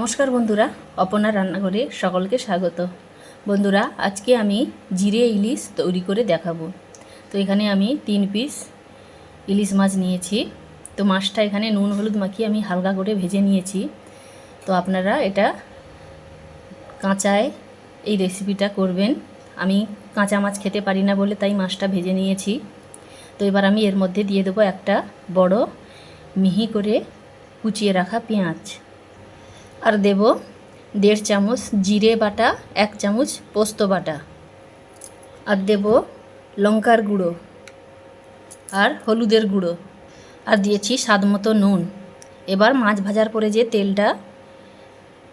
নমস্কার বন্ধুরা অপনা রান্নাঘরে সকলকে স্বাগত। বন্ধুরা, আজকে আমি জিরে ইলিশ তৈরি করে দেখাবো। তো এখানে আমি তিন পিস ইলিশ মাছ নিয়েছি। তো মাছটা এখানে নুন, হলুদ মাখিয়ে আমি হালকা করে ভেজে নিয়েছি। তো আপনারা এটা কাঁচায় এই রেসিপিটা করবেন। আমি কাঁচা মাছ খেতে পারি না বলে তাই মাছটা ভেজে নিয়েছি। তো এবার আমি এর মধ্যে দিয়ে দেবো একটা বড় মিহি করে কুচিয়ে রাখা পেঁয়াজ। আর দেব দেড় চামচ জিরে বাটা, এক চামচ পোস্ত বাটা। আর দেব লঙ্কার গুঁড়ো আর হলুদের গুঁড়ো। আর দিয়েছি স্বাদ মতো নুন। এবার মাছ ভাজার পরে যে তেলটা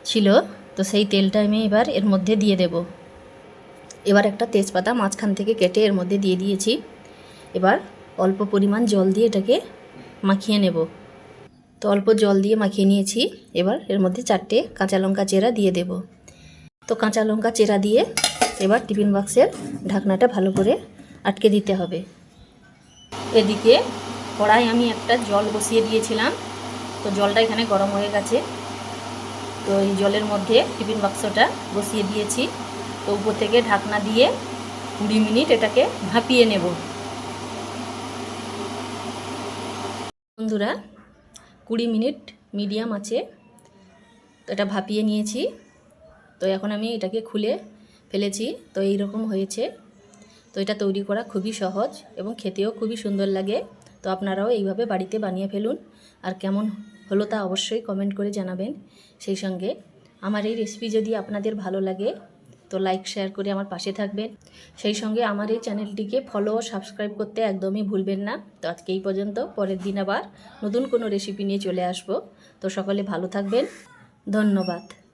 ছিল, তো সেই তেলটা আমি এবার এর মধ্যে দিয়ে দেব। এবার একটা তেজপাতা মাঝখান থেকে কেটে এর মধ্যে দিয়ে দিয়েছি। এবার অল্প পরিমাণ জল দিয়ে এটাকে মাখিয়ে নেব। তো অল্প জল দিয়ে মাখিয়ে নিয়েছি। এবার এর মধ্যে চারটে কাঁচা লঙ্কা চেরা দিয়ে দেব। তো কাঁচা লঙ্কা চেরা দিয়ে এবার টিফিন বক্সের ঢাকনাটা ভালো করে আটকে দিতে হবে। এদিকে কড়াই আমি একটা জল বসিয়ে দিয়েছিলাম। তো জলটা এখানে গরম হয়ে গেছে। তো এই জলের মধ্যে টিফিন বাক্সটা বসিয়ে দিয়েছি। তো উপর থেকে ঢাকনা দিয়ে কুড়ি মিনিট এটাকে ভাপিয়ে নেব। বন্ধুরা কুড়ি মিনিট মিডিয়াম আছে। তো এটা ভাপিয়ে নিয়েছি। তো এখন আমি এটাকে খুলে ফেলেছি। তো এই রকম হয়েছে। তো এটা তৈরি করা খুবই সহজ এবং খেতেও খুবই সুন্দর লাগে। তো আপনারাও এইভাবে বাড়িতে বানিয়ে ফেলুন। আর কেমন হলো তা অবশ্যই কমেন্ট করে জানাবেন। সেই সঙ্গে আমার এই রেসিপি যদি আপনাদের ভালো লাগে তো লাইক শেয়ার করে আমার পাশে থাকবেন। সেই সঙ্গে আমার এই চ্যানেলটিকে ফলো ও সাবস্ক্রাইব করতে একদমই ভুলবেন না। তো আজকে এই পর্যন্ত, পরের দিন আবার নতুন কোনো রেসিপি নিয়ে চলে আসব। তো সকলে ভালো থাকবেন। ধন্যবাদ।